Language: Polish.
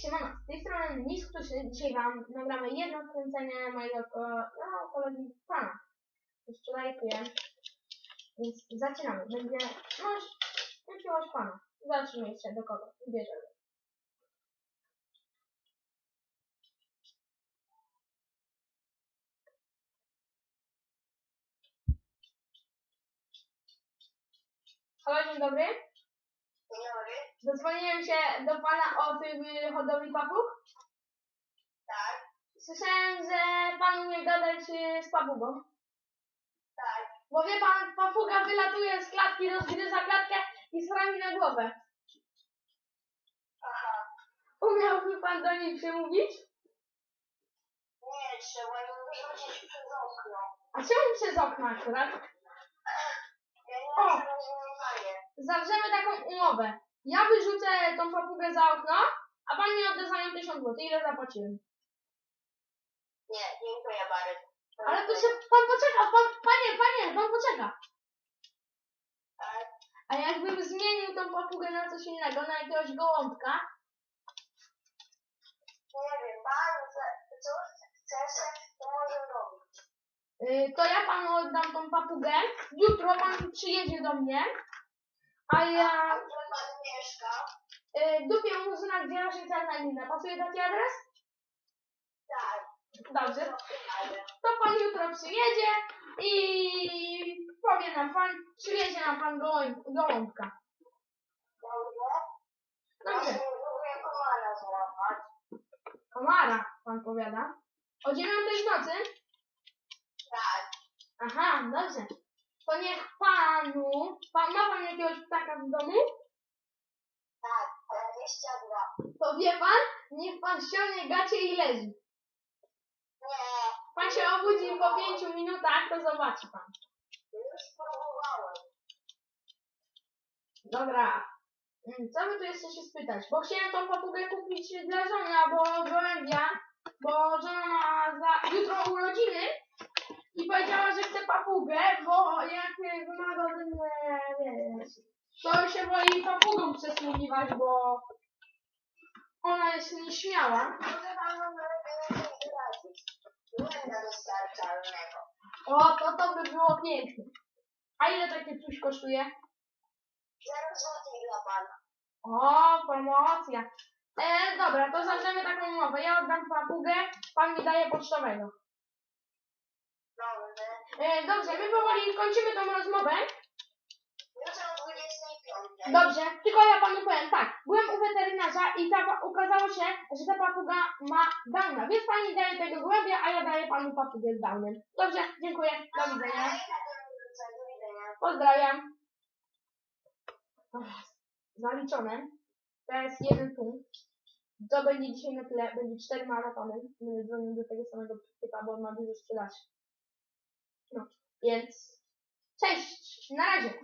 Siemano, z tej strony Niskutuszy. Dzisiaj Wam nagramy jedno kręcenie mojego ko- no, kolegi pana. Jeszcze lajkuję. Więc zaczynamy. Będzie, no, jakiegoś pana. Zobaczymy jeszcze do kogo. Bierzemy. Halo, dzień dobry. Zadzwoniłem się do pana o tych y, hodowli papug. Tak, Słyszałem, że pan umie gadać y, z papugą. tak. Bo wie pan, papuga wylatuje z klatki, rozgryza klatkę i srami na głowę. Aha. Umiałby pan do niej przemówić? Nie, trzeba ją wyrzucić przez okno. A czemu przez okno akurat? Ja nie O! mam. Zawrzemy taką umowę. Ja wyrzucę tą papugę za okno, a pan mi odda za nią 1000 zł. Ile zapłaciłem? Nie, dziękuję bardzo. Ale to się pan poczeka, pan, panie, panie, pan poczeka. Tak. A jakbym zmienił tą papugę na coś innego, na jakiegoś gołąbka, Nie wiem, pan co chce, to może robić. y, to ja panu oddam tą papugę. Jutro pan przyjedzie do mnie, a ja gdzie pan mieszka? y, w dupie Murzyna, gdzie rośnie czarna glina. Pasuje taki adres? Tak. Dobrze. To pan jutro przyjedzie i powie nam pan, przywiezie nam pan gołąb, gołąbka. Dobrze? Dobrze. Próbuję komara złapać. Komara, pan powiada. O dziewiątej w nocy? Tak. Aha, dobrze. To niech panu, pan, ma pan jakiegoś ptaka w domu? Tak. 22. To wie pan, niech pan ściągnie gacie i leży. Nie. Pan się obudzi po pięciu minutach, to zobaczy pan. Już próbowałem. Dobra. Mm, Co by tu jeszcze się spytać? Bo chciałem tą papugę kupić dla żony albo gołębia, bo żona ma za jutro urodziny i powiedziała, że chce papugę, bo jak wymaga ode mnie, wiesz, to się boi papugą przesługiwać, bo ona jest nieśmiała. O, to to by było piękne. A ile takie coś kosztuje? 0 złotych dla pana. O, promocja. E, dobra, to zawrzemy taką umowę. Ja oddam papugę, pan mi daje pocztowego. Dobrze. E, dobrze, my powoli kończymy tą rozmowę. Jutro o 25. Dobrze, tylko ja panu powiem tak. Byłem u weterynarza i ta, okazało się, że ta papuga ma downa. Więc pani daje tego gołębia, a ja daję panu papugę z downem. Dobrze, dziękuję. Do widzenia. Pozdrawiam. Zaliczone. Teraz jeden punkt. To będzie dzisiaj na tyle. Będzie cztery maratony. Będę dzwonił do tego samego typa, bo on ma dużo sprzedaży. No, więc cześć. Na razie.